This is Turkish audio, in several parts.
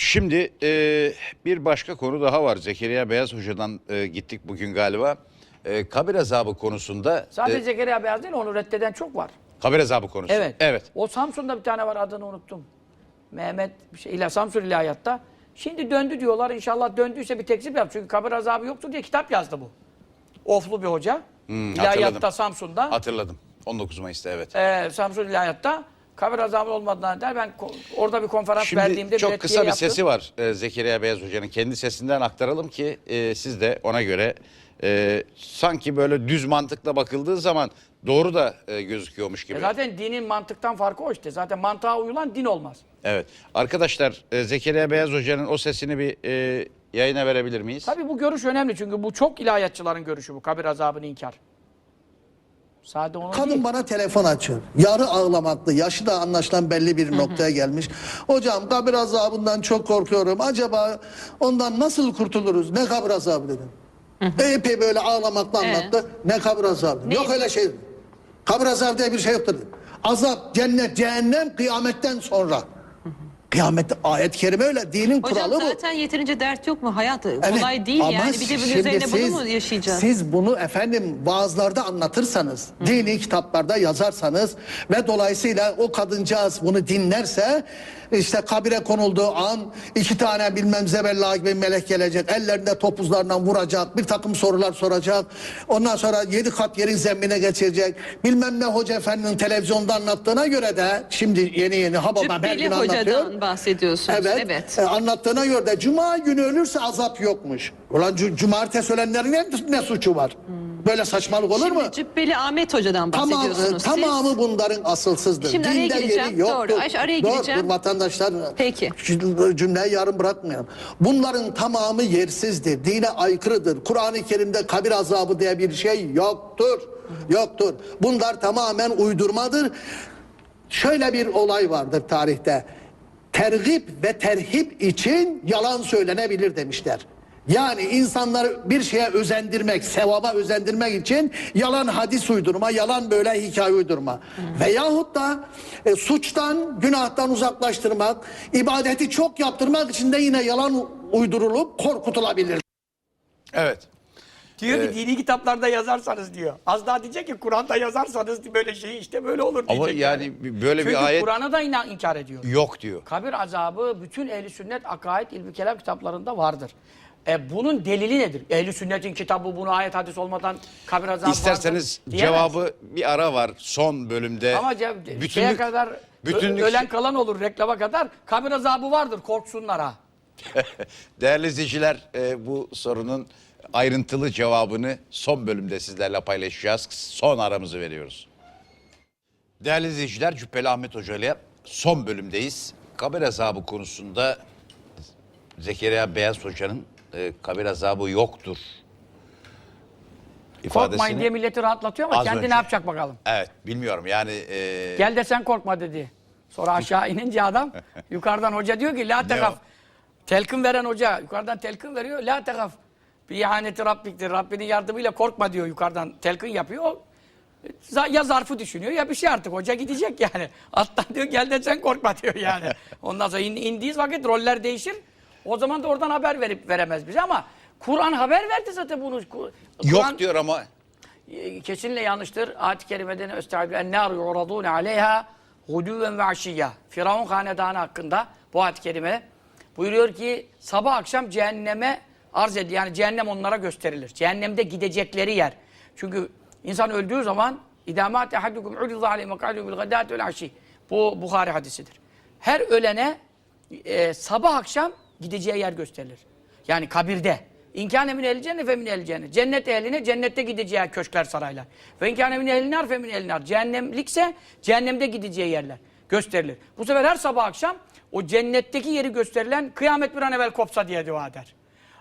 Şimdi e, bir başka konu daha var. Zekeriya Beyaz Hoca'dan e, gittik bugün galiba. E, kabir azabı konusunda. Sadece e, Zekeriya Beyaz değil onu reddeden çok var. kabir azabı konusu. Evet. Evet. O Samsun'da bir tane var adını unuttum. Mehmet şey ila Samsun İlahiyat'ta. Şimdi döndü diyorlar. İnşallah döndüyse bir tekzip yap. Çünkü kabir azabı yoktur diye kitap yazdı bu. Oflu bir hoca. İlahiyatta Hmm, hatırladım. Samsun'da. Hatırladım. 19 Mayıs'ta evet. Ee, Samsun İlahiyat'ta kabir azabı olmadığına der. Ben orada bir konferans Şimdi verdiğimde çok kısa bir yaptım. sesi var e, Zekeriya Beyaz Hoca'nın. Kendi sesinden aktaralım ki e, siz de ona göre e, sanki böyle düz mantıkla bakıldığı zaman doğru da e, gözüküyormuş gibi. E zaten dinin mantıktan farkı o işte. Zaten mantığa uyulan din olmaz. Evet. Arkadaşlar e, Zekeriya Beyaz Hoca'nın o sesini bir e, yayına verebilir miyiz? Tabii bu görüş önemli çünkü bu çok ilahiyatçıların görüşü bu kabir azabını inkar. Sade Kadın değil. bana telefon açıyor. Yarı ağlamaklı. Yaşı da anlaşılan belli bir noktaya gelmiş. Hocam kabir azabından çok korkuyorum. Acaba ondan nasıl kurtuluruz? Ne kabir azabı dedim. Epey böyle ağlamakla anlattı. Ne kabir azabı? dedim. Yok öyle şey. dedim. Kabir azabı diye bir şey yoktur. dedim. Azap, cennet, cehennem kıyametten sonra. Kıyamette ayet-i kerime öyle. Dinin Hocam kuralı bu. zaten yeterince dert yok mu? Hayat Evet, kolay değil ama yani. Bir de bunun üzerine siz- bunu mu yaşayacağız? Siz bunu efendim vaazlarda anlatırsanız, dini kitaplarda yazarsanız ve dolayısıyla o kadıncağız bunu dinlerse işte kabire konulduğu an iki tane bilmem zebella gibi melek gelecek. Ellerinde topuzlarından vuracak. Bir takım sorular soracak. Ondan sonra yedi kat yerin zemmine geçirecek. Bilmem ne hoca efendinin televizyonda anlattığına göre de şimdi yeni yeni Hababam her gün anlatıyor. hocadan bahsediyorsunuz. Evet. Evet. E, anlattığına göre de cuma günü ölürse azap yokmuş. Ulan cu- cumartesi ölenlerin ne, ne suçu var? Böyle saçmalık olur mu? Şimdi Cübbeli Ahmet hocadan Tamam, bahsediyorsunuz. Siz- tamamı bunların asılsızdır. Şimdi araya Dinde gireceğim. yeri yoktur. Doğru. Ayşe, araya Dur, gireceğim. Dur vatandaşlar. Peki. Şu cümleyi yarım bırakmayalım. Bunların tamamı yersizdir. Dine aykırıdır. Kur'an-ı Kerim'de kabir azabı diye bir şey yoktur. Yoktur. Bunlar tamamen uydurmadır. Şöyle bir olay vardır tarihte. Tergip ve terhip için yalan söylenebilir demişler. Yani insanları bir şeye özendirmek, sevaba özendirmek için yalan hadis uydurma, yalan böyle hikaye uydurma. Veyahut da e, suçtan, günahtan uzaklaştırmak, ibadeti çok yaptırmak için de yine yalan uydurulup korkutulabilir. Evet. Diyor ki dini kitaplarda yazarsanız diyor. Az daha diyecek ki Kur'an'da yazarsanız böyle şey işte böyle olur diyecek. Ama yani böyle bir Çünkü ayet Kur'an'ı da inan, inkar ediyor. yok diyor. Kabir azabı bütün ehli sünnet akaid ilmi kelam kitaplarında vardır. E bunun delili nedir? Ehli sünnetin kitabı bunu ayet hadis olmadan kabir azabı İsterseniz vardır diyemez. cevabı bir ara var son bölümde. ama cev- şeye kadar bütünlük ölen kalan olur reklama kadar kabir azabı vardır korksunlar ha. Değerli izleyiciler e, bu sorunun ayrıntılı cevabını son bölümde sizlerle paylaşacağız. Son aramızı veriyoruz. Değerli izleyiciler Cübbeli Ahmet Hoca ile son bölümdeyiz. Kabir azabı konusunda Zekeriya Beyaz Hoca'nın e, kabir azabı yoktur Korkmayın diye milleti rahatlatıyor ama kendi önce. ne yapacak bakalım. Evet bilmiyorum yani e, Gel de sen korkma dedi. Sonra aşağı inince adam yukarıdan hoca diyor ki la tekaf. Telkin veren hoca yukarıdan telkin veriyor. La tekaf. Bir ihaneti Rabbiktir. Rabbinin yardımıyla korkma diyor yukarıdan. Telkin yapıyor. O, Ya zarfı düşünüyor ya bir şey artık. Hoca gidecek yani. Alttan diyor gel de sen korkma diyor yani. Ondan sonra in, indiği vakit roller değişir. O zaman da oradan haber verip veremez bize ama Kur'an haber verdi zaten bunu. Kur- yok diyor ama e, kesinlikle yanlıştır. Ayet-i kerimeden östaibu en-nar yuradun aleyha huduven ve aşiyya. Firavun hanedanı hakkında bu ayet-i kerime buyuruyor ki sabah akşam cehenneme arz edilir. Yani cehennem onlara gösterilir. Cehennemde gidecekleri yer. Çünkü insan öldüğü zaman idâmâte haddukum uliza aleyhi mekâdû bil gadâti vel aşî. Bu Bukhari hadisidir. Her ölene e, sabah akşam gideceği yer gösterilir. Yani kabirde. İmkâne min ehli cennet fe min ehli cennet. Cennet ehline cennette gideceği köşkler saraylar. Ve imkâne min ehli nar fe min ehli nar. Cehennemlikse cehennemde gideceği yerler gösterilir. Bu sefer her sabah akşam o cennetteki yeri gösterilen kıyamet bir an evvel kopsa diye dua eder.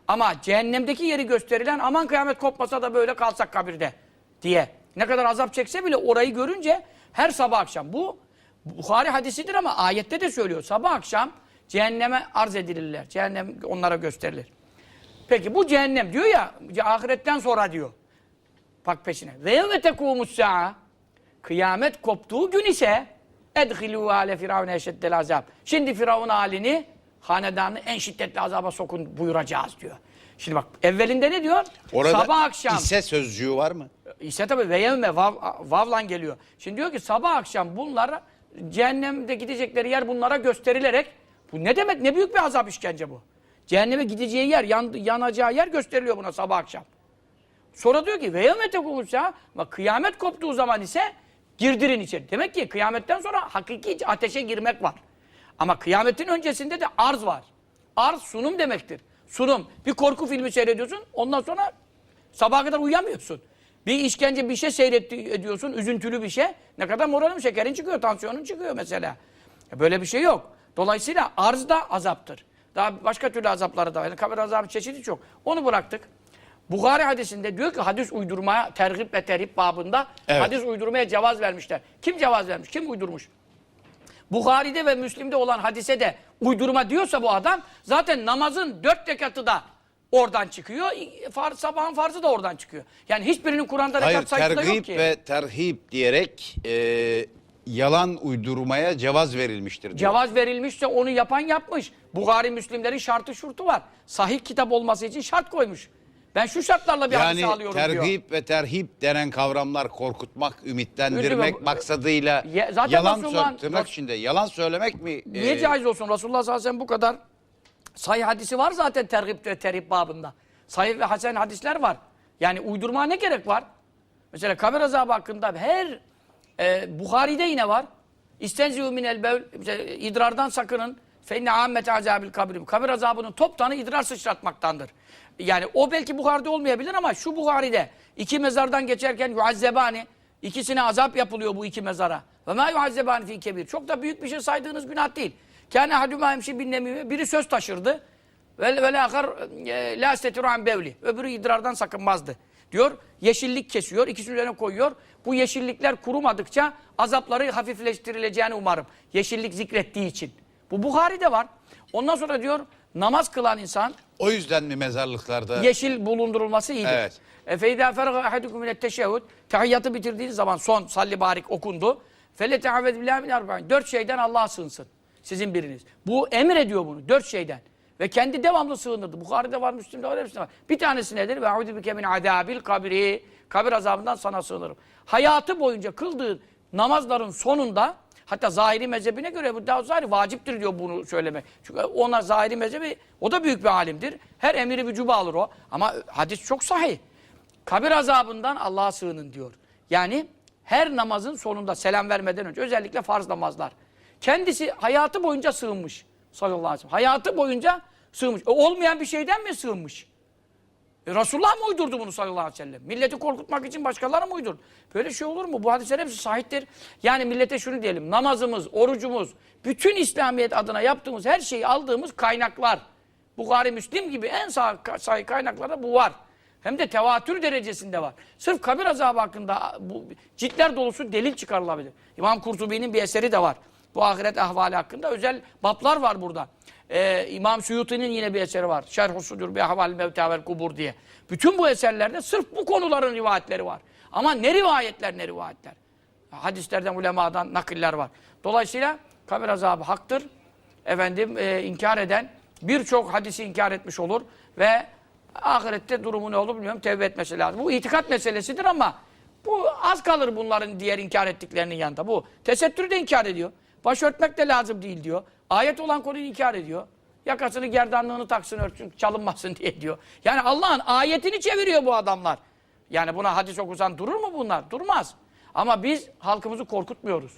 Ama cehennemdeki yeri gösterilen aman kıyamet kopmasa da böyle kalsak kabirde diye. Ne kadar azap çekse bile orayı görünce her sabah akşam. Bu Bukhari hadisidir ama ayette de söylüyor. Sabah akşam cehenneme arz edilirler. Cehennem onlara gösterilir. Peki bu cehennem diyor ya ahiretten sonra diyor. Bak peşine. Ve yevme tekûmus kıyamet koptuğu gün ise edhilû ale firavune eşeddel azab. Şimdi firavun halini hanedanı en şiddetli azaba sokun buyuracağız diyor. Şimdi bak evvelinde ne diyor? Orada sabah akşam. ise sözcüğü var mı? İse tabi ve yevme vav, vavlan geliyor. Şimdi diyor ki sabah akşam bunlara cehennemde gidecekleri yer bunlara gösterilerek bu ne demek ne büyük bir azap işkence bu. Cehenneme gideceği yer yan, yanacağı yer gösteriliyor buna sabah akşam. Sonra diyor ki ve yevme tekumuşsa ama kıyamet koptuğu zaman ise girdirin içeri. Demek ki kıyametten sonra hakiki ateşe girmek var. Ama kıyametin öncesinde de arz var. Arz sunum demektir. Sunum. Bir korku filmi seyrediyorsun ondan sonra Sabaha kadar uyuyamıyorsun. Bir işkence bir şey seyretti ediyorsun, üzüntülü bir şey. Ne kadar moralin, şekerin çıkıyor, tansiyonun çıkıyor mesela. Ya Böyle bir şey yok. Dolayısıyla arz da azaptır. Daha başka türlü azapları da var. Yani kabir azabı çeşidi çok. Onu bıraktık. Bukhari hadisinde diyor ki hadis uydurmaya tergip ve terhip babında Evet. hadis uydurmaya cevaz vermişler. Kim cevaz vermiş? Kim uydurmuş? Bukhari'de ve Müslim'de olan hadise de uydurma diyorsa bu adam zaten namazın dört rekatı da oradan çıkıyor. Far, sabahın farzı da oradan çıkıyor. Yani hiçbirinin Kur'an'da Hayır rekat sayısı da yok ki. ve terhip diyerek e, yalan uydurmaya cevaz verilmiştir diyor. Cevaz verilmişse onu yapan yapmış. Bukhari Müslimlerin şartı şurtu var. Sahih kitap olması için şart koymuş. Ben şu şartlarla bir hadise yani alıyorum diyor. tergip ve terhip denen kavramlar korkutmak, ümitlendirmek Ümit- maksadıyla Ya- zaten yalan Resulullah'ın- sö- tırnak içinde yalan söylemek mi? Niye e, caiz olsun? Resulullah sallallahu aleyhi ve sellem bu kadar sahih hadisi var zaten tergip ve terhip babında. Sahih ve hasen hadisler var. Yani uydurmaya ne gerek var? Mesela kabir azabı hakkında her e, Bukhari'de yine var. İstenzihu minel bevl idrardan sakının. Fe inne ammete azabil kabrim. Kabir azabının toptanı idrar sıçratmaktandır. Yani o belki Bukhari'de olmayabilir ama şu Bukhari'de iki mezardan geçerken yuazzebani ikisine azap yapılıyor bu iki mezara. Ve ma yuazzebani fi kebir. Çok da büyük bir şey saydığınız günah değil. Kâne hadûmâ hemşi bin. Biri söz taşırdı. Ve ve lâkar e, lâ stetiru an bevli. Öbürü idrardan sakınmazdı. Diyor yeşillik kesiyor. ikisinin üzerine koyuyor. Bu yeşillikler kurumadıkça azapları hafifleştirileceğini umarım. Yeşillik zikrettiği için. Bu Bukhari'de var. Ondan sonra diyor namaz kılan insan O yüzden mi mezarlıklarda? yeşil bulundurulması iyidir. Evet. E feyda ferga ahadukum minet teşehhud. Tahiyyatı bitirdiğiniz zaman son salli barik okundu. Fele teavved billahi min arba'in. Dört şeyden Allah'a sığınsın. Sizin biriniz. Bu emrediyor bunu. Dört şeyden. Ve kendi devamlı sığınırdı. Bukhari'de var, Müslim'de var, hepsinde var. Bir tanesi nedir? Ve audu bike min adabil kabri. Kabir azabından sana sığınırım. Hayatı boyunca kıldığı namazların sonunda hatta zahiri mezhebine göre bu daha zahiri vaciptir diyor bunu söylemek. Çünkü ona zahiri mezhebi o da büyük bir alimdir. Her emiri vücuba alır o. Ama hadis çok sahih. Kabir azabından Allah'a sığının diyor. Yani her namazın sonunda selam vermeden önce özellikle farz namazlar. Kendisi hayatı boyunca sığınmış sallallahu aleyhi ve sellem. Hayatı boyunca sığınmış. E, olmayan bir şeyden mi sığınmış? E, Resulullah mı uydurdu bunu sallallahu aleyhi ve sellem? Milleti korkutmak için başkaları mı uydurdu? Böyle şey olur mu? Bu hadisler hepsi sahiptir. Yani millete şunu diyelim. Namazımız, orucumuz, bütün İslamiyet adına yaptığımız her şeyi aldığımız kaynaklar. Bukhari, Müslim gibi en sahih kaynaklarda bu var. Hem de tevatür derecesinde var. Sırf kabir azabı hakkında bu ciltler dolusu delil çıkarılabilir. İmam Kurtubi'nin bir eseri de var. Bu ahiret ahvali hakkında özel bablar var burada. Ee, İmam Suyuti'nin yine bir eseri var. Şerh-u Sudur bi ahval mevta vel kubur diye. Bütün bu eserlerde sırf bu konuların rivayetleri var. Ama ne rivayetler ne rivayetler. Hadislerden, ulemadan nakiller var. Dolayısıyla kabir azabı haktır. Efendim e, inkar eden birçok hadisi inkar etmiş olur ve ahirette durumu ne olur bilmiyorum tevbe etmesi lazım. Bu itikat meselesidir ama bu az kalır bunların diğer inkar ettiklerinin yanında. Bu tesettürü de inkar ediyor. Başörtmek de lazım değil diyor. Ayet olan konuyu inkar ediyor. Yakasını gerdanlığını taksın örtsün çalınmasın diye diyor. Yani Allah'ın ayetini çeviriyor bu adamlar. Yani buna hadis okusan durur mu bunlar? Durmaz. Ama biz halkımızı korkutmuyoruz.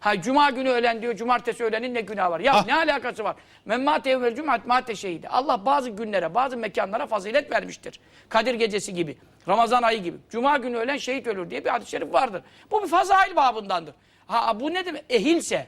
Ha cuma günü ölen diyor, cumartesi ölenin ne günahı var? Ya Ah. ne alakası var? Men mâte evvel cumat mâte şehidi. Allah bazı günlere, bazı mekanlara fazilet vermiştir. Kadir gecesi gibi, Ramazan ayı gibi. Cuma günü ölen şehit ölür diye bir hadis-i şerif vardır. Bu bir fazail babındandır. Ha bu ne demek? Ehilse,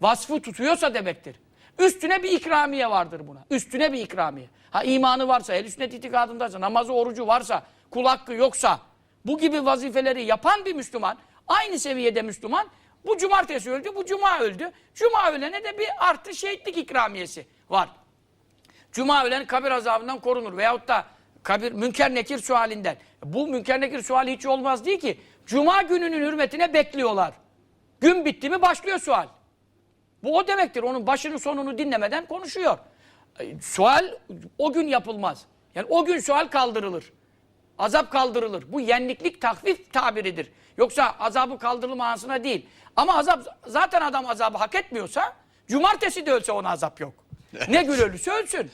vasfı tutuyorsa demektir. Üstüne bir ikramiye vardır buna. Üstüne bir ikramiye. Ha imanı varsa, el sünnet itikadındaysa, namazı, orucu varsa, kul hakkı yoksa, bu gibi vazifeleri yapan bir Müslüman, aynı seviyede Müslüman, bu cumartesi öldü, bu cuma öldü. Cuma ölene de bir artı şehitlik ikramiyesi var. Cuma ölen kabir azabından korunur. Veyahut da kabir münker nekir sualinden. Bu münker nekir suali hiç olmaz değil ki. Cuma gününün hürmetine bekliyorlar. Gün bitti mi başlıyor sual. Bu o demektir. Onun başını sonunu dinlemeden konuşuyor. E, Sual o gün yapılmaz. Yani o gün sual kaldırılır. Azap kaldırılır. Bu yenliklik takvif tabiridir. Yoksa azabı kaldırılma anısına değil. Ama azap zaten adam azabı hak etmiyorsa cumartesi de ölse ona azap yok. Ne gün ölürse ölsün.